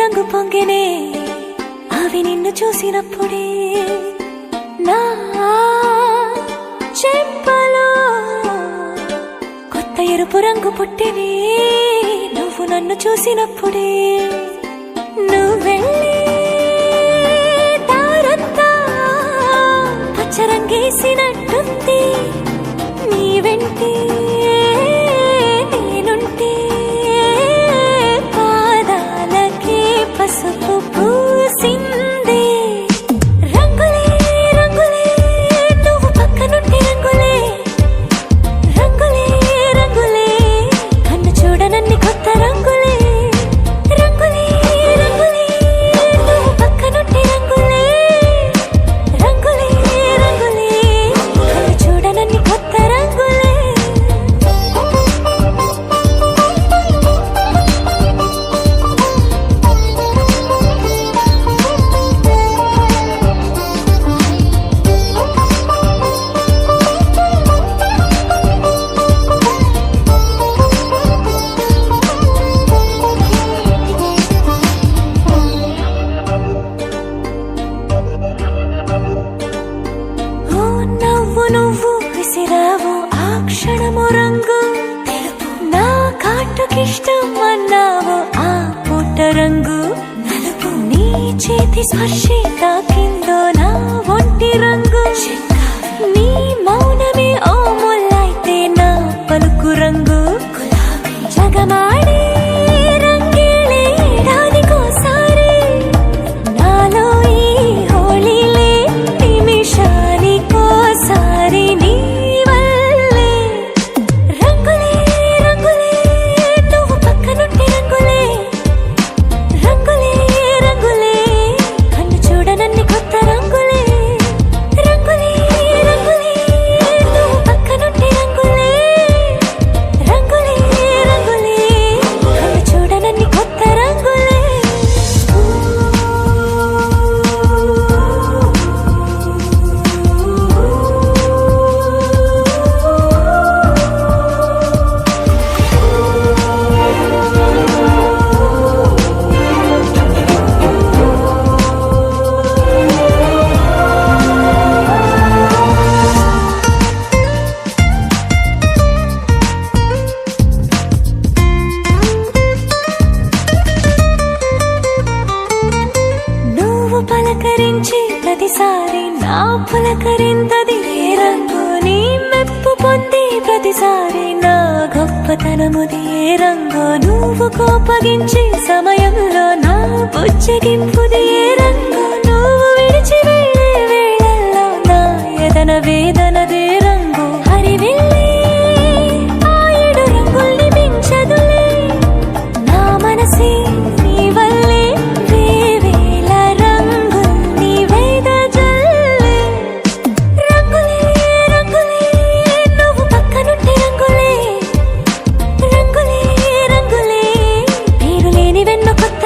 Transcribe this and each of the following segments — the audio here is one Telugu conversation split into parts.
రంగు పొంగినే అవి నిన్ను చూసినప్పుడే నా చెప్పలు కొత్త ఎరుపు రంగు పుట్టినే నువ్వు నన్ను చూసినప్పుడే నువ్వెళ్ళి తారంతా పచ్చరంగేసినట్టుంది నీ వెంటే అన్నావో ఆ పూట రంగు? నీ చేతి స్పర్శ తాకిందో నా ఒంటి రంగు. నీ మౌనమి ప్రతిసారి నా పులకరింతది రంగు? నీ మెప్పు పొంది ప్రతిసారి నా గొప్పతనముది ఏ రంగు? నువ్వు కోపగించి సమయంలో నా బుచ్చగింపుది ఏ రంగు? నువ్వు విడిచి వెళ్ళే వేళల్లో నా యదన వేదనది ಹೆಣ್ಣು ಕೊತ್ತ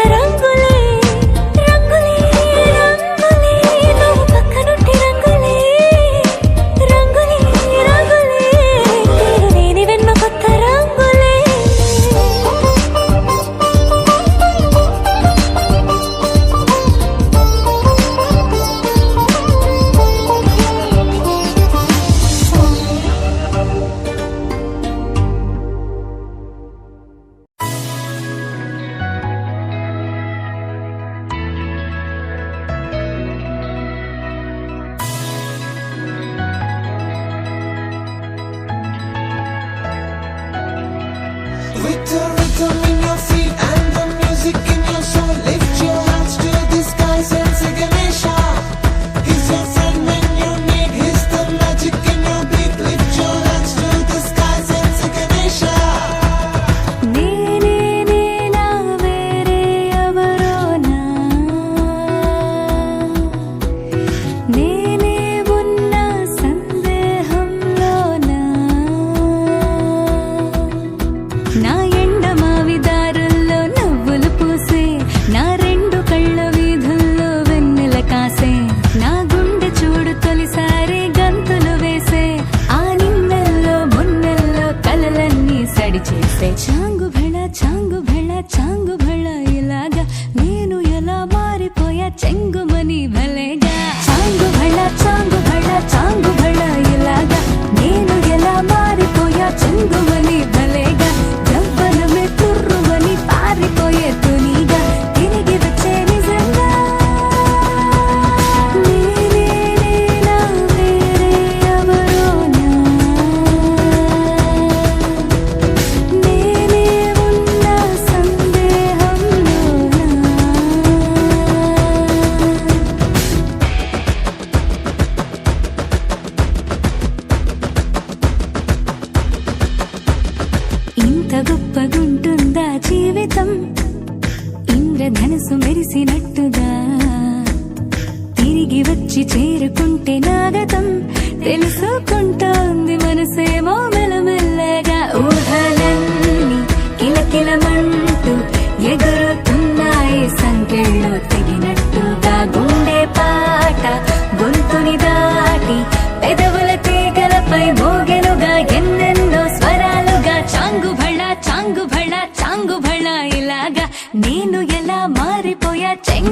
చేరినట్టుగా తిరిగి వచ్చి చేరుకుంటే నాగతం తెలుసుకుంటా ఉంది మనసేమో మెల్లమెల్లగా. ఊహలన్నీ కిలకిలమంటూ ఎగురుతున్నాయి సంకెళ్ళు తెగిన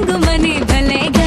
रंग मने भले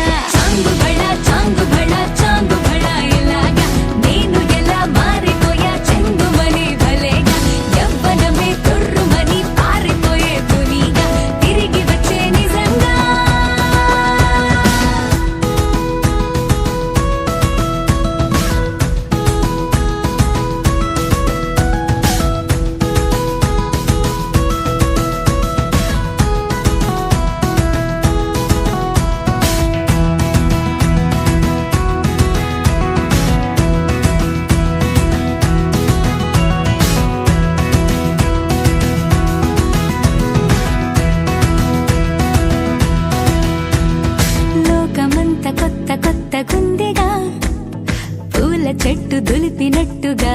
చెట్టు దులిపినట్టుగా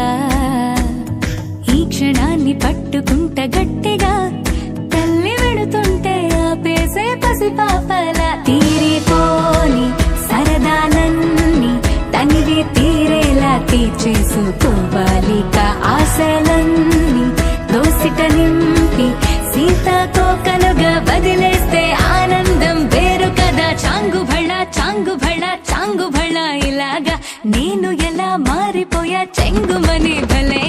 చాంగు భళ చాంగు భళ ఇలాగా. నేను ఎలా మారిపోయా చెంగుమని భలే